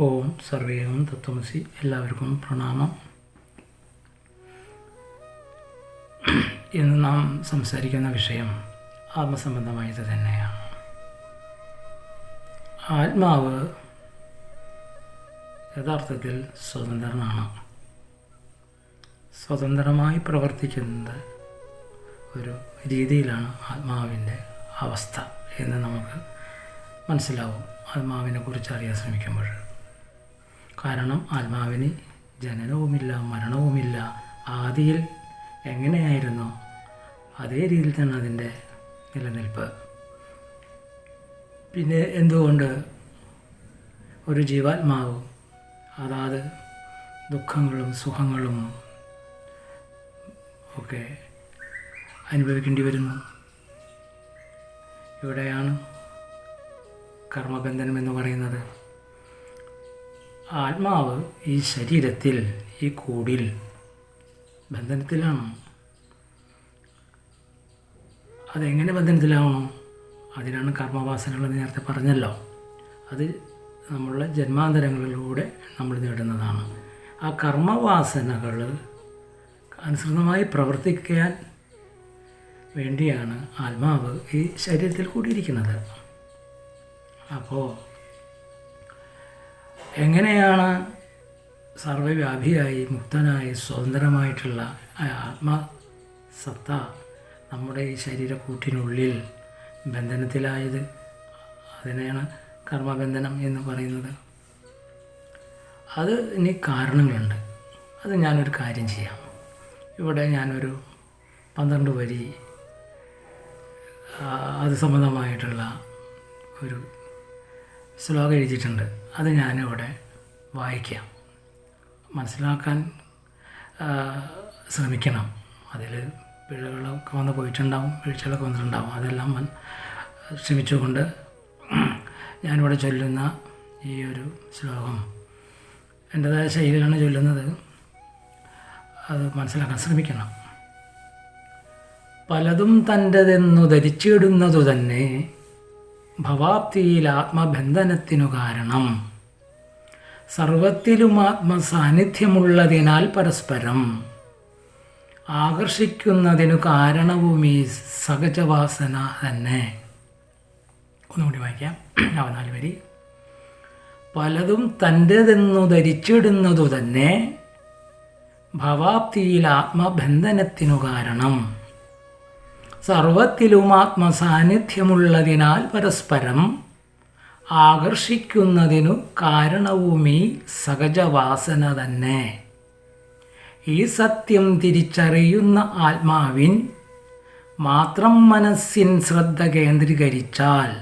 ഓം സർവേവും തത്വമസി. എല്ലാവർക്കും പ്രണാമം. ഇന്ന് നാം സംസാരിക്കുന്ന വിഷയം ആത്മസംബന്ധമായത് തന്നെയാണ്. ആത്മാവ് യഥാർത്ഥത്തിൽ സ്വതന്ത്രനാണ്. സ്വതന്ത്രമായി പ്രവർത്തിക്കുന്നത് ഒരു രീതിയിലാണ് ആത്മാവിന്റെ അവസ്ഥ എന്ന് നമുക്ക് മനസ്സിലാവും. ആത്മാവിനെ കുറിച്ച് അറിയാൻ ശ്രമിക്കുമ്പോൾ. കാരണം ആത്മാവിന് ജനനവുമില്ല മരണവുമില്ല. ആദിയിൽ എങ്ങനെയായിരുന്നു? അതേ രീതിയിൽ തന്നെ അതിന്റെ നിലനിൽപ്പ്. പിന്നെ എന്തുകൊണ്ട് ഒരു ജീവാത്മാവ് അതാത് ദുഃഖങ്ങളും സുഖങ്ങളും ഒക്കെ അനുഭവിക്കേണ്ടി വരുന്നു? ഇവിടെയാണ് കർമ്മബന്ധനം എന്ന് പറയുന്നത്. ആത്മാവ് ഈ ശരീരത്തിൽ ഈ കൂടിൽ ബന്ധനത്തിലാണ്? അതെങ്ങനെ ബന്ധനത്തിലാവണം? അതിനാണ് കർമ്മവാസനകളെന്ന് നേരത്തെ പറഞ്ഞല്ലോ. അത് നമ്മളുടെ ജന്മാന്തരങ്ങളിലൂടെ നമ്മൾ നേടുന്നതാണ്. ആ കർമ്മവാസനകൾ അനുസൃതമായി പ്രവർത്തിക്കാൻ വേണ്ടിയാണ് ആത്മാവ് ഈ ശരീരത്തിൽ കൂടിയിരിക്കുന്നത്. അപ്പോൾ എങ്ങനെയാണ് സർവവ്യാപിയായി മുക്തനായി സ്വതന്ത്രമായിട്ടുള്ള ആത്മസത്ത നമ്മുടെ ഈ ശരീരക്കൂട്ടിനുള്ളിൽ ബന്ധനത്തിലായത്? അതിനെയാണ് കർമ്മബന്ധനം എന്ന് പറയുന്നത്. അത് ഇനി കാരണങ്ങളുണ്ട്. അത് ഞാനൊരു കാര്യം ചെയ്യാം. ഇവിടെ ഞാനൊരു പന്ത്രണ്ട് വരി അത് സംബന്ധമായിട്ടുള്ള ഒരു ശ്ലോകം എഴുതിയിട്ടുണ്ട്. അത് ഞാനിവിടെ വായിക്കാം. മനസ്സിലാക്കാൻ ശ്രമിക്കണം. അതിൽ പിഴകളൊക്കെ വന്ന് പോയിട്ടുണ്ടാവും വീഴ്ചകളൊക്കെ വന്നിട്ടുണ്ടാവും. അതെല്ലാം ശ്രമിച്ചുകൊണ്ട് ഞാനിവിടെ ചൊല്ലുന്ന ഈ ഒരു ശ്ലോകം. എന്റെതായ ശൈലിയാണ് ചൊല്ലുന്നത്. അത് മനസ്സിലാക്കാൻ ശ്രമിക്കണം. പലതും തന്റെതെന്നു ധരിച്ചിടുന്നതു തന്നെ ഭവാപ്തിയിൽ ആത്മബന്ധനത്തിനു കാരണം. സർവത്തിലും ആത്മസാന്നിധ്യമുള്ളതിനാൽ പരസ്പരം. ആകർഷിക്കുന്നതിനു കാരണവും ഈ സഹജവാസന തന്നെ. ഒന്നുകൂടി വായിക്കാം. അവനാല് വരി. പലതും തന്റെതെന്നു ധരിച്ചിടുന്നതു തന്നെ ഭവാപ്തിയിൽ ആത്മബന്ധനത്തിനു കാരണം. സർവത്തിലും ആത്മസാന്നിധ്യമുള്ളതിനാൽ പരസ്പരം ആകർഷിക്കുന്നതിനു കാരണവും ഈ സഹജവാസന തന്നെ. ഈ സത്യം തിരിച്ചറിയുന്ന ആത്മാവിൻ മാത്രം മനസ്സിൻ ശ്രദ്ധ കേന്ദ്രീകരിച്ചാൽ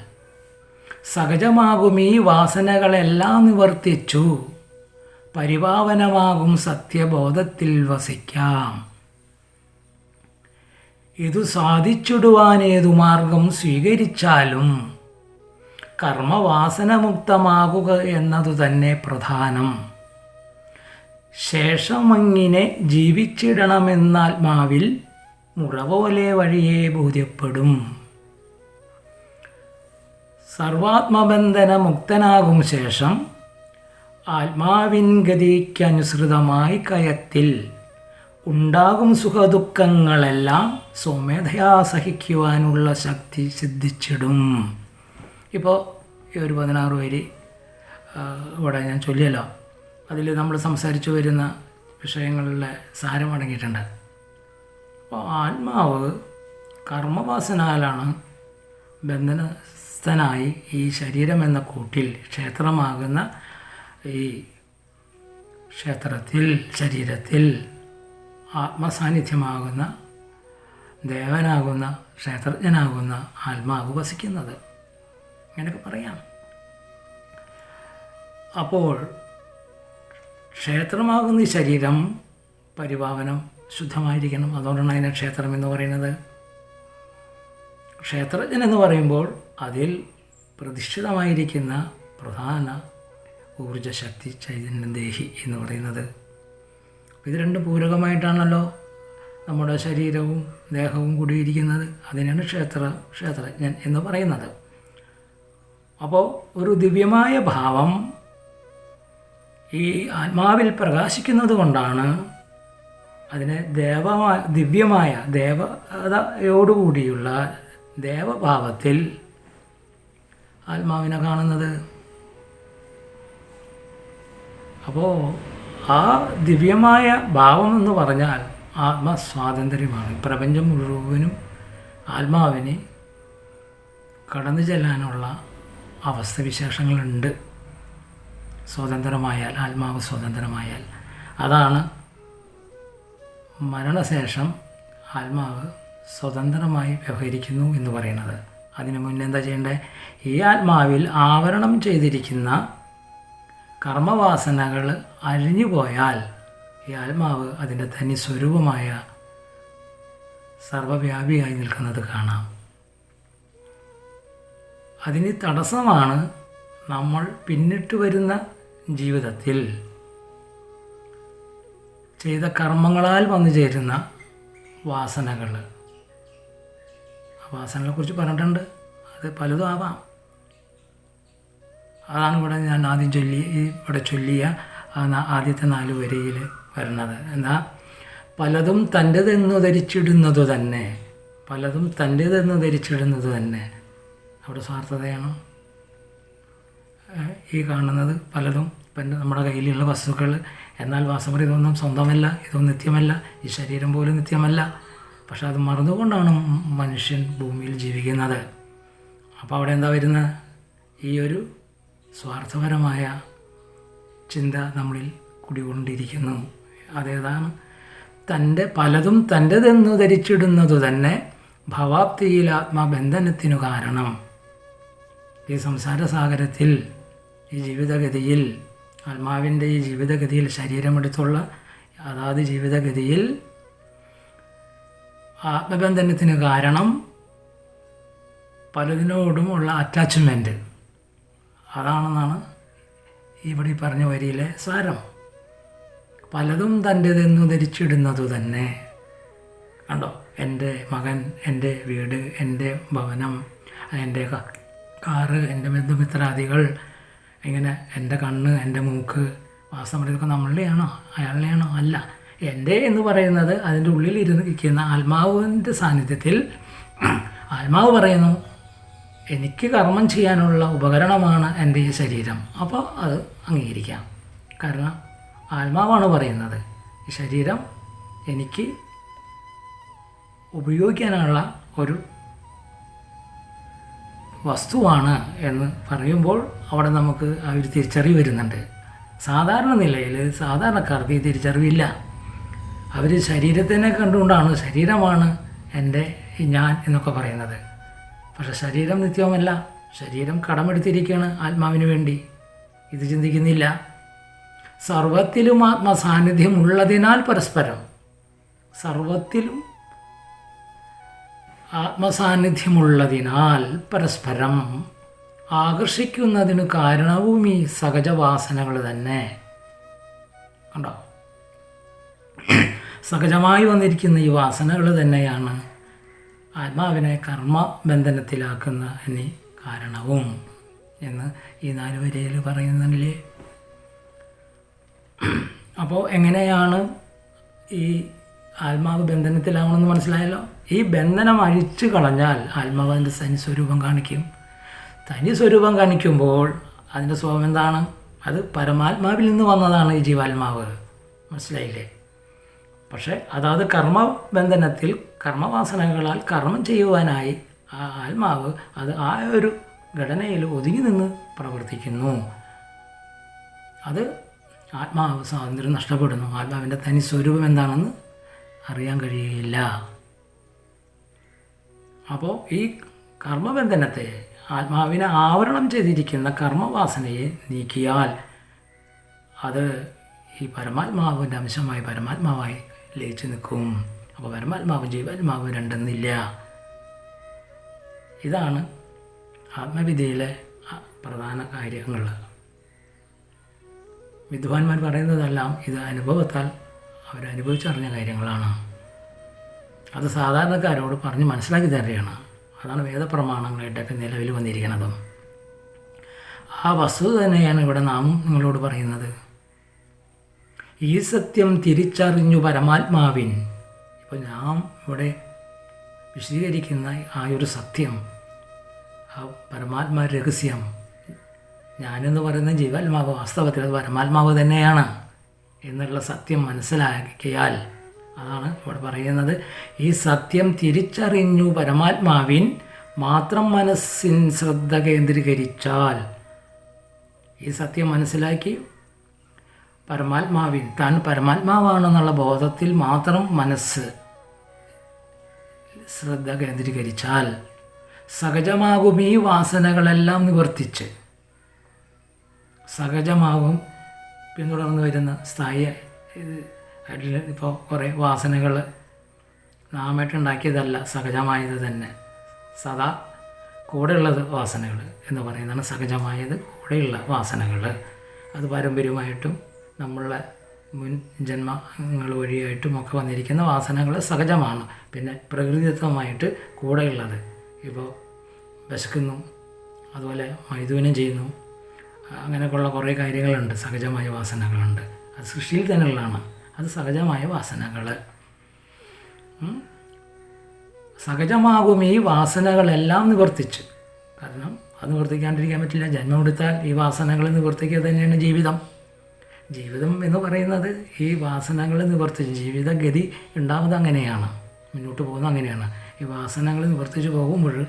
സഹജമാകും ഈ വാസനകളെല്ലാം നിവർത്തിച്ചു. പരിപാവനമാകും സത്യബോധത്തിൽ വസിക്കാം. ഇതു സാധിച്ചിടുവാനേതു മാർഗം സ്വീകരിച്ചാലും കർമ്മവാസനമുക്തമാകുക എന്നതു തന്നെ പ്രധാനം. ശേഷമങ്ങിനെ ജീവിച്ചിടണമെന്നാത്മാവിൽ മുറപോലെ വഴിയെ ബോധ്യപ്പെടും. സർവാത്മബന്ധന മുക്തനാകും ശേഷം ആത്മാവിൻ ഗതിക്കനുസൃതമായി കയത്തിൽ ഉണ്ടാകും സുഖദുഃഖങ്ങളെല്ലാം സ്വമേധയാ സഹിക്കുവാനുള്ള ശക്തി സിദ്ധിച്ചിടും. ഇപ്പോൾ ഈ ഒരു പതിനാറ് വരി ഇവിടെ ഞാൻ ചൊല്ലിയല്ലോ. അതിൽ നമ്മൾ സംസാരിച്ചു വരുന്ന വിഷയങ്ങളിലെ സാരം അടങ്ങിയിട്ടുണ്ട്. അപ്പോൾ ആത്മാവ് കർമ്മവാസനാലാണ് ബന്ധനസ്ഥനായി ഈ ശരീരം എന്ന കൂട്ടിൽ ക്ഷേത്രമാകുന്ന ഈ ക്ഷേത്രത്തിൽ ശരീരത്തിൽ ആത്മസാന്നിധ്യമാകുന്ന ദേവനാകുന്ന ക്ഷേത്രജ്ഞനാകുന്ന ആത്മാവ് വസിക്കുന്നത്. അങ്ങനെയൊക്കെ പറയാം. അപ്പോൾ ക്ഷേത്രമാകുന്ന ഈ ശരീരം പരിപാവനം ശുദ്ധമായിരിക്കണം. അതുകൊണ്ടാണ് അതിനെ ക്ഷേത്രം എന്ന് പറയുന്നത്. ക്ഷേത്രജ്ഞൻ എന്ന് പറയുമ്പോൾ അതിൽ പ്രതിഷ്ഠിതമായിരിക്കുന്ന പ്രധാന ഊർജശക്തി ചൈതന്യം ദേഹി എന്ന് പറയുന്നത്. ഇത് രണ്ട് പൂരകമായിട്ടാണല്ലോ നമ്മുടെ ശരീരവും ദേഹവും കൂടിയിരിക്കുന്നത്. അതിനാണ് ക്ഷേത്ര ക്ഷേത്രജ്ഞൻ എന്ന് പറയുന്നത്. അപ്പോൾ ഒരു ദിവ്യമായ ഭാവം ഈ ആത്മാവിൽ പ്രകാശിക്കുന്നത് കൊണ്ടാണ് അതിനെ ദേവമായ ദിവ്യമായ ദേവതയോടുകൂടിയുള്ള ദേവഭാവത്തിൽ ആത്മാവിനെ കാണുന്നത്. അപ്പോൾ ആ ദിവ്യമായ ഭാവം എന്ന് പറഞ്ഞാൽ ആത്മസ്വാതന്ത്ര്യമാണ്. പ്രപഞ്ചം മുഴുവനും ആത്മാവിനെ കടന്നു ചെല്ലാനുള്ള അവസ്ഥവിശേഷങ്ങളുണ്ട്. സ്വതന്ത്രമായാൽ ആത്മാവ് സ്വതന്ത്രമായാൽ. അതാണ് മരണശേഷം ആത്മാവ് സ്വതന്ത്രമായി വ്യവഹരിക്കുന്നു എന്ന് പറയുന്നത്. അതിനു മുന്നേ എന്താ ചെയ്യേണ്ടത്? ഈ ആത്മാവിൽ ആവരണം ചെയ്തിരിക്കുന്ന കർമ്മവാസനകൾ അഴിഞ്ഞു പോയാൽ ഈ ആത്മാവ് അതിന്റെ തനി സ്വരൂപമായ സർവവ്യാപിയായി നിൽക്കുന്നത് കാണാം. അതിന് തടസ്സമാണ് നമ്മൾ പിന്നിട്ട് വരുന്ന ജീവിതത്തിൽ. ചെയ്ത കർമ്മങ്ങളാൽ വന്നു ചേരുന്ന വാസനകൾ. ആ വാസനകളെ കുറിച്ച് പറഞ്ഞിട്ടുണ്ട്. അത് പലതും ആവാം. അതാണ് ഇവിടെ ഞാൻ ആദ്യം ചൊല്ലി ഇവിടെ ചൊല്ലിയ ആദ്യത്തെ നാല് വരിയിൽ വരുന്നത് എന്നാൽ പലതും തന്റെതെന്ന് ധരിച്ചിടുന്നത് തന്നെ. പലതും തന്റെതെന്ന് ധരിച്ചിടുന്നത് തന്നെ. അവിടെ സ്വാർത്ഥതയാണ്? ഈ കാണുന്നത് പലതും പിന്നെ നമ്മുടെ കയ്യിലുള്ള വസ്തുക്കൾ. എന്നാൽ വാസമറി ഇതൊന്നും സ്വന്തമല്ല ഇതൊന്നും നിത്യമല്ല. ഈ ശരീരം പോലും നിത്യമല്ല. പക്ഷെ അത് മറന്നുകൊണ്ടാണ് മനുഷ്യൻ ഭൂമിയിൽ ജീവിക്കുന്നത്. അപ്പോൾ അവിടെ എന്താ വരുന്നത്? ഈ ഒരു സ്വാർത്ഥപരമായ ചിന്ത നമ്മളിൽ കുടികൊണ്ടിരിക്കുന്നു. അതേതാണ്? തന്റെ പലതും തന്റെതെന്ന് ധരിച്ചിടുന്നതു തന്നെ ഭവാപ്തിയിൽ ആത്മബന്ധനത്തിനു കാരണം. ഈ സംസാരസാഗരത്തിൽ ഈ ജീവിതഗതിയിൽ ആത്മാവിന്റെ ഈ ജീവിതഗതിയിൽ ശരീരമെടുത്തുള്ള അതാത് ജീവിതഗതിയിൽ ആത്മബന്ധനത്തിന് കാരണം പലതിനോടുമുള്ള അറ്റാച്ച്മെന്റ് അതാണെന്നാണ് ഇവിടെ പറഞ്ഞ വരിയിലെ സാരം. പലതും തന്റെതെന്നു ധരിച്ചിടുന്നതു തന്നെ. കണ്ടോ? എന്റെ മകൻ എന്റെ വീട് എന്റെ ഭവനം എന്റെ കാറ് എന്റെ ബന്ധുമിത്രാദികൾ ഇങ്ങനെ എന്റെ കണ്ണ് എന്റെ മൂക്ക് വാസം ഇതൊക്കെ നമ്മളുടെയാണോ? അയാളുടെയാണോ? അല്ല. എന്റെ എന്ന് പറയുന്നത് അതിന്റെ ഉള്ളിൽ ഇരുന്ന് ഇരിക്കുന്ന ആത്മാവിന്റെ സാന്നിധ്യത്തിൽ ആത്മാവ് പറയുന്നു. എനിക്ക് കർമ്മം ചെയ്യാനുള്ള ഉപകരണമാണ് എന്റെ ഈ ശരീരം. അപ്പോൾ അത് അംഗീകരിക്കാം. കാരണം ആത്മാവാണ് പറയുന്നത്. ഈ ശരീരം എനിക്ക് ഉപയോഗിക്കാനുള്ള ഒരു വസ്തുവാണ് എന്ന് പറയുമ്പോൾ അവിടെ നമുക്ക് ആ ഒരു തിരിച്ചറിവ് വരുന്നുണ്ട്. സാധാരണ നിലയിൽ സാധാരണക്കാർക്ക് ഈ തിരിച്ചറിവില്ല. അവർ ശരീരത്തിനെ കണ്ടുകൊണ്ടാണ് ശരീരമാണ് എന്റെ ഞാൻ എന്നൊക്കെ പറയുന്നത്. പക്ഷെ ശരീരം നിത്യവുമല്ല ശരീരം കടമെടുത്തിരിക്കുകയാണ് ആത്മാവിന് വേണ്ടി. ഇത് ചിന്തിക്കുന്നില്ല. സർവത്തിലും ആത്മസാന്നിധ്യം ഉള്ളതിനാൽ പരസ്പരം. സർവത്തിലും ആത്മസാന്നിധ്യമുള്ളതിനാൽ പരസ്പരം ആകർഷിക്കുന്നതിന് കാരണവും ഈ സഹജവാസനകൾ തന്നെ. ഉണ്ടോ സഹജമായി വന്നിരിക്കുന്ന ഈ വാസനകൾ തന്നെയാണ് ആത്മാവിനെ കർമ്മബന്ധനത്തിലാക്കുന്ന എന്നീ കാരണവും എന്ന് ഈ നാല് വരിയിൽ പറയുന്നില്ലേ അപ്പോൾ എങ്ങനെയാണ് ഈ ആത്മാവ് ബന്ധനത്തിലാവണമെന്ന് മനസ്സിലായല്ലോ? ഈ ബന്ധനം അഴിച്ചു കളഞ്ഞാൽ ആത്മാവ് അതിന്റെ തനി സ്വരൂപം കാണിക്കും. തനി സ്വരൂപം കാണിക്കുമ്പോൾ അതിന്റെ സ്വഭാവം എന്താണ്? അത് പരമാത്മാവിൽ നിന്ന് വന്നതാണ് ഈ ജീവാത്മാവ്. മനസ്സിലായില്ലേ? പക്ഷേ അതാത് കർമ്മബന്ധനത്തിൽ കർമ്മവാസനകളാൽ കർമ്മം ചെയ്യുവാനായി ആ ആത്മാവ് അത് ആ ഒരു ഘടനയിൽ ഒതുങ്ങി നിന്ന് പ്രവർത്തിക്കുന്നു. അത് ആത്മാവ് സ്വാതന്ത്ര്യം നഷ്ടപ്പെടുന്നു. ആത്മാവിന്റെ തനി സ്വരൂപം എന്താണെന്ന് അറിയാൻ കഴിയില്ല അപ്പോൾ ഈ കർമ്മബന്ധനത്തെ ആത്മാവിനെ ആവരണം ചെയ്തിരിക്കുന്ന കർമ്മവാസനയെ നീക്കിയാൽ അത് ഈ പരമാത്മാവിന്റെ അംശമായി പരമാത്മാവായി ലയിച്ചു നിൽക്കും. അപ്പോൾ പരമാത്മാവും ജീവാത്മാവും രണ്ടെന്നില്ല. ഇതാണ് ആത്മവിദ്യയിലെ പ്രധാന കാര്യങ്ങൾ. വിദ്വാൻമാർ പറയുന്നതെല്ലാം ഇത് അനുഭവത്താൽ അവരനുഭവിച്ചറിഞ്ഞ കാര്യങ്ങളാണ്. അത് സാധാരണക്കാരോട് പറഞ്ഞ് മനസ്സിലാക്കി തരികയാണ്. അതാണ് വേദപ്രമാണങ്ങളായിട്ടൊക്കെ നിലവിൽ വന്നിരിക്കുന്നതും. ആ വസ്തുത തന്നെയാണ് ഇവിടെ നാം നിങ്ങളോട് പറയുന്നത്. ഈ സത്യം തിരിച്ചറിഞ്ഞു പരമാത്മാവിൻ. ഇപ്പോൾ ഞാൻ ഇവിടെ വിശദീകരിക്കുന്ന ആ ഒരു സത്യം ആ പരമാത്മാ രഹസ്യം ഞാനെന്ന് പറയുന്ന ജീവാത്മാവ് വാസ്തവത്തിൽ അത് പരമാത്മാവ് തന്നെയാണ് എന്നുള്ള സത്യം മനസ്സിലാക്കിയാൽ അതാണ് ഇവിടെ പറയുന്നത്. ഈ സത്യം തിരിച്ചറിഞ്ഞു പരമാത്മാവിൻ മാത്രം മനസ്സിൻ ശ്രദ്ധ കേന്ദ്രീകരിച്ചാൽ ഈ സത്യം മനസ്സിലാക്കി പരമാത്മാവിൻ താൻ പരമാത്മാവാണെന്നുള്ള ബോധത്തിൽ മാത്രം മനസ്സ് ശ്രദ്ധ കേന്ദ്രീകരിച്ചാൽ സഹജമാകും ഈ വാസനകളെല്ലാം നിവർത്തിച്ച്. സഹജമാകും പിന്തുടർന്ന് വരുന്ന സ്ഥായി അതിൽ ഇപ്പോൾ കുറേ വാസനകൾ നാമായിട്ടുണ്ടാക്കിയതല്ല സഹജമായത് തന്നെ. സദാ കൂടെയുള്ളത് വാസനകൾ എന്ന് പറയുന്നതാണ് സഹജമായത് കൂടെയുള്ള വാസനകൾ. അത് പാരമ്പര്യമായിട്ടും നമ്മളുടെ മുൻ ജന്മങ്ങൾ വഴിയായിട്ടും ഒക്കെ വന്നിരിക്കുന്ന വാസനകൾ സഹജമാണ്. പിന്നെ പ്രകൃതിദത്തമായിട്ട് കൂടെയുള്ളത്. ഇപ്പോൾ വിശക്കുന്നു അതുപോലെ മൈഥുനം ചെയ്യുന്നു അങ്ങനെയൊക്കെയുള്ള കുറേ കാര്യങ്ങളുണ്ട് സഹജമായ വാസനകളുണ്ട്. അത് സൃഷ്ടിയിൽ തന്നെയുള്ളതാണ്. അത് സഹജമായ വാസനകൾ. സഹജമാകും ഈ വാസനകളെല്ലാം നിവർത്തിച്ച്. കാരണം അത് നിവർത്തിക്കാണ്ടിരിക്കാൻ പറ്റില്ല. ജന്മം എടുത്താൽ ഈ വാസനകൾ നിവർത്തിക്കുക തന്നെയാണ് ജീവിതം. ജീവിതം എന്ന് പറയുന്നത് ഈ വാസനകൾ നിവർത്തിച്ച് ജീവിതഗതി ഉണ്ടാവുന്നത് അങ്ങനെയാണ്. മുന്നോട്ട് പോകുന്നത് അങ്ങനെയാണ്. ഈ വാസനകൾ നിവർത്തിച്ച് പോകുമ്പോൾ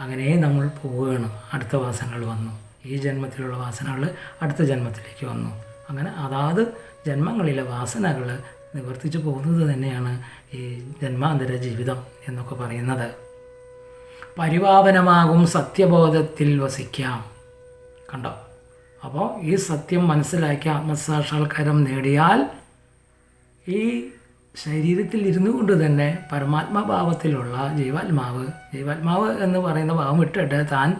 അങ്ങനെ നമ്മൾ പോവുകയാണ്. അടുത്ത വാസനകൾ വന്നു. ഈ ജന്മത്തിലുള്ള വാസനകൾ അടുത്ത ജന്മത്തിലേക്ക് വന്നു. അങ്ങനെ അതാത് ജന്മങ്ങളിലെ വാസനകൾ നിവർത്തിച്ച് പോകുന്നത് തന്നെയാണ് ഈ ജന്മാന്തര ജീവിതം എന്നൊക്കെ പറയുന്നത്. പരിപാവനമാകും സത്യബോധത്തിൽ വസിക്കാം. കണ്ടോ? അപ്പോൾ ഈ സത്യം മനസ്സിലാക്കി ആത്മസാക്ഷാത്കാരം നേടിയാൽ ഈ ശരീരത്തിൽ ഇരുന്നു കൊണ്ട് തന്നെ പരമാത്മഭാവത്തിലുള്ള ജീവാത്മാവ് ജീവാത്മാവ് എന്ന് പറയുന്ന ഭാവം ഇട്ടിട്ട് താൻ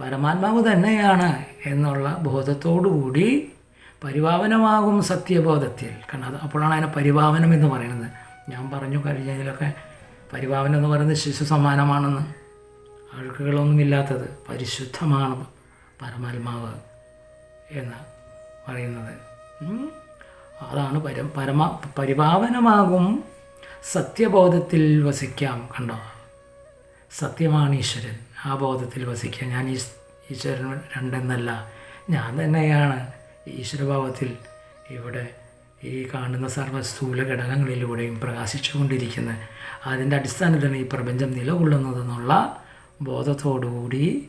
പരമാത്മാവ് തന്നെയാണ് എന്നുള്ള ബോധത്തോടുകൂടി പരിഭാവനമാകും സത്യബോധത്തിൽ. കാരണം അപ്പോഴാണ് അതിനെ പരിഭാവനം എന്ന് പറയുന്നത്. ഞാൻ പറഞ്ഞു കഴിഞ്ഞതിലൊക്കെ പരിഭാവനം എന്ന് പറയുന്നത് ശിശു സമാനമാണെന്ന്. അഴുക്കുകളൊന്നുമില്ലാത്തത് പരിശുദ്ധമാണ് പരമാത്മാവ്. എന്ന് പറയുന്നത്. അതാണ് പരം പരമ പരിപാവനമാകും സത്യബോധത്തിൽ വസിക്കാം കണ്ടോ? സത്യമാണ് ഈശ്വരൻ. ആ ബോധത്തിൽ വസിക്കാം. ഞാൻ ഈ ഈശ്വരൻ രണ്ടെന്നല്ല ഞാൻ തന്നെയാണ് ഈശ്വരഭാവത്തിൽ ഇവിടെ ഈ കാണുന്ന സർവസ്ഥൂല ഘടകങ്ങളിലൂടെയും പ്രകാശിച്ചുകൊണ്ടിരിക്കുന്നത്. അതിന്റെ അടിസ്ഥാനത്തിലാണ് ഈ പ്രപഞ്ചം നിലകൊള്ളുന്നതെന്നുള്ള ബോധത്തോടുകൂടി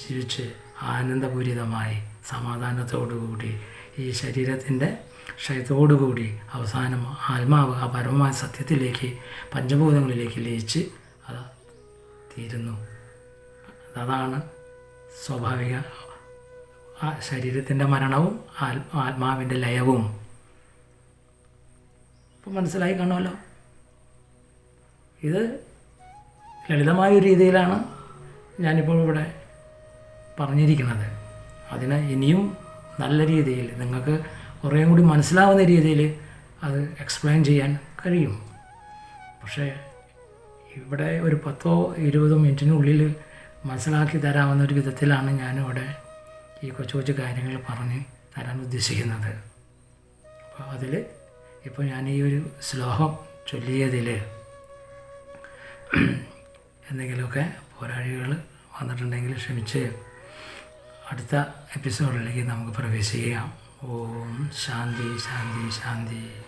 ജീവിച്ച് ആനന്ദപൂരിതമായി സമാധാനത്തോടുകൂടി ഈ ശരീരത്തിന്റെ ക്ഷയത്തോടുകൂടി അവസാനം ആത്മാവ് ആ പരമമായ സത്യത്തിലേക്ക് പഞ്ചഭൂതങ്ങളിലേക്ക് ലയിച്ച് അത് തീരുന്നു. അതാണ് സ്വാഭാവിക ശരീരത്തിന്റെ മരണവും ആത്മാവിന്റെ ലയവും. ഇപ്പം മനസ്സിലായി കാണുമല്ലോ? ഇത് ലളിതമായ രീതിയിലാണ് ഞാനിപ്പോൾ ഇവിടെ പറഞ്ഞിരിക്കുന്നത്. അതിന് ഇനിയും നല്ല രീതിയിൽ നിങ്ങൾക്ക് കുറേയും കൂടി മനസ്സിലാവുന്ന രീതിയിൽ അത് എക്സ്പ്ലെയിൻ ചെയ്യാൻ കഴിയും. പക്ഷേ ഇവിടെ ഒരു പത്തോ ഇരുപതോ മിനിറ്റിനുള്ളിൽ മനസ്സിലാക്കി തരാവുന്ന ഒരു വിധത്തിലാണ് ഞാനിവിടെ ഈ കൊച്ചു കൊച്ചു കാര്യങ്ങൾ പറഞ്ഞ് തരാൻ ഉദ്ദേശിക്കുന്നത്. അപ്പോൾ അതിൽ ഇപ്പോൾ ഞാൻ ഈ ഒരു ശ്ലോകം ചൊല്ലിയതിൽ എന്തെങ്കിലുമൊക്കെ പോരാഴികൾ വന്നിട്ടുണ്ടെങ്കിൽ ക്ഷമിച്ച് അടുത്ത എപ്പിസോഡിലേക്ക് നമുക്ക് പ്രവേശിക്കാം. ഓം ശാന്തി ശാന്തി ശാന്തി.